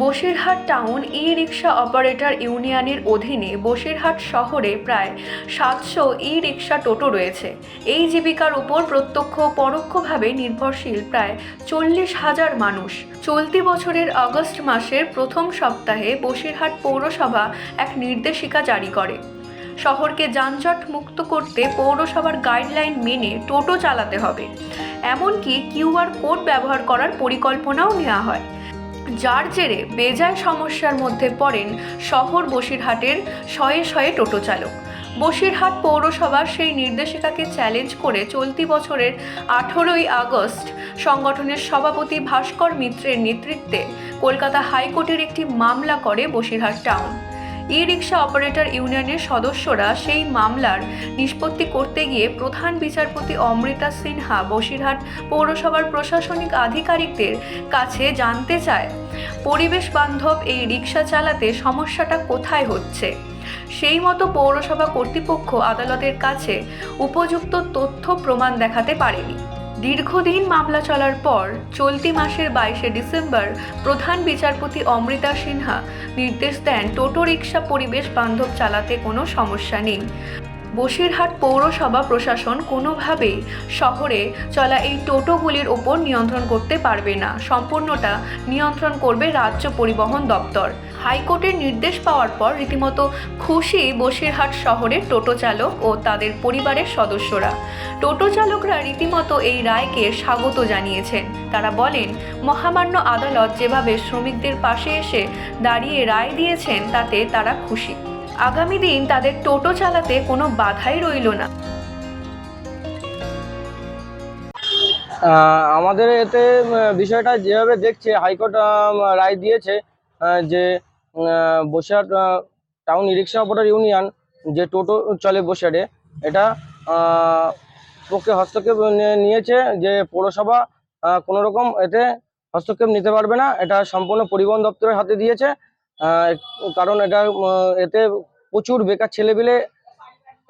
Basirhat town E rickshaw operator ইউনিয়নের অধীনে বসিরহাট শহরে প্রায় সাতশো ই রিক্সা টোটো রয়েছে। এই জীবিকার উপর প্রত্যক্ষ পরোক্ষভাবে নির্ভরশীল প্রায় চল্লিশ হাজার মানুষ। চলতি বছরের আগস্ট মাসের প্রথম সপ্তাহে বসিরহাট পৌরসভা এক নির্দেশিকা জারি করে। শহরকে যানজট মুক্ত করতে পৌরসভার গাইডলাইন মেনে টোটো চালাতে হবে। এমনকি কিউআর কোড ব্যবহার করার পরিকল্পনাও নেওয়া হয়। যার জেরে বেজায় সমস্যার মধ্যে পড়েন শহর বসিরহাটের শয়ে শয়ে টোটো চালক। বসিরহাট পৌরসভার সেই নির্দেশিকাকে চ্যালেঞ্জ করে চলতি বছরের আঠেরোই আগস্ট সংগঠনের সভাপতি ভাস্কর মিত্রের নেতৃত্বে কলকাতা হাইকোর্টের একটি মামলা করে Basirhat town. E rickshaw operator ইউনিয়নের সদস্যরা সেই মামলার নিষ্পত্তি করতে গিয়ে প্রধান বিচারপতি অমৃতা সিনহা বসিরহাট পৌরসভার প্রশাসনিক আধিকারিকদের কাছে জানতে চায়, পরিবেশ বান্ধব এই রিক্সা চালাতে সমস্যাটা কোথায় হচ্ছে? সেই মতো পৌরসভা কর্তৃপক্ষ আদালতের কাছে উপযুক্ত তথ্য প্রমাণ দেখাতে পারেনি। দীর্ঘদিন মামলা চলার পর চলতি মাসের বাইশে ডিসেম্বর প্রধান বিচারপতি অমৃতা সিনহা নির্দেশ দেন টোটো রিক্সা পরিবেশ বান্ধব চালাতে কোনো সমস্যা নেই। বসিরহাট পৌরসভা প্রশাসন কোনোভাবেই শহরে চলা এই টোটোগুলির ওপর নিয়ন্ত্রণ করতে পারবে না। সম্পূর্ণটা নিয়ন্ত্রণ করবে রাজ্য পরিবহন দপ্তর। হাইকোর্টের নির্দেশ পাওয়ার পর রীতিমতো খুশি বসিরহাট শহরের টোটো চালক ও তাদের পরিবারের সদস্যরা। টোটো চালকরা রীতিমতো এই রায়কে স্বাগত জানিয়েছেন। তারা বলেন, মহামান্য আদালত যেভাবে শ্রমিকদের পাশে এসে দাঁড়িয়ে রায় দিয়েছেন, তাতে তারা খুশি। আগামী দিন তাদের টোটো চালাতে কোনো বাধাই রইল না। আমাদের এতে বিষয়টা যেভাবে দেখছে, হাইকোর্ট রায় দিয়েছে যে Basirhat town rickshaw operator union যে টোটো চলে বসিরহাটে, এটা পক্ষে হস্তক্ষেপ নিয়েছে যে পৌরসভা কোনো রকম এতে হস্তক্ষেপ নিতে পারবে না। এটা সম্পূর্ণ পরিবহন দপ্তরের হাতে দিয়েছে। কারণ এটা এতে প্রচুর বেকার ছেলেপিলে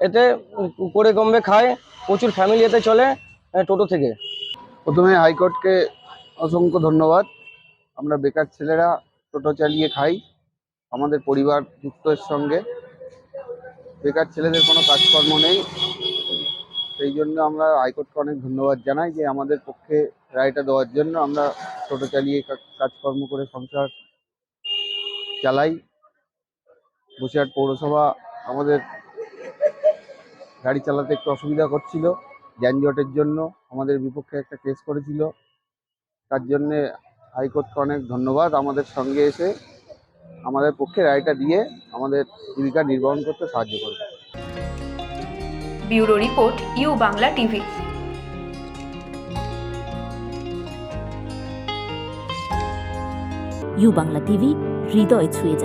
এতে করে কমবে খায়, প্রচুর ফ্যামিলি এতে চলে টোটো থেকে। প্রথমে হাইকোর্টকে অসংখ্য ধন্যবাদ। আমরা বেকার ছেলেরা টোটো চালিয়ে খাই, আমাদের পরিবার যুক্ত সঙ্গে। বেকার ছেলেদের কোনো কাজকর্ম নেই, সেই জন্য আমরা হাইকোর্টকে অনেক ধন্যবাদ জানাই যে আমাদের পক্ষে রায়টা দেওয়ার জন্য আমরা টোটো চালিয়ে কাজকর্ম করে সংসার চালাই। বসিরহাট পৌরসভা আমাদের গাড়ি চালাতে একটু অসুবিধা করছিল যানজটের জন্য আমাদের বিপক্ষে একটা কেস করেছিল। তার জন্যে হাইকোর্টকে অনেক ধন্যবাদ আমাদের সঙ্গে এসে আমাদের পক্ষে রায়টা দিয়ে আমাদের জীবিকা নির্বাহন করতে সাহায্য করবে। Bureau report U Bangla TV. U Bangla TV হৃদয় ছুঁয়ে যায়।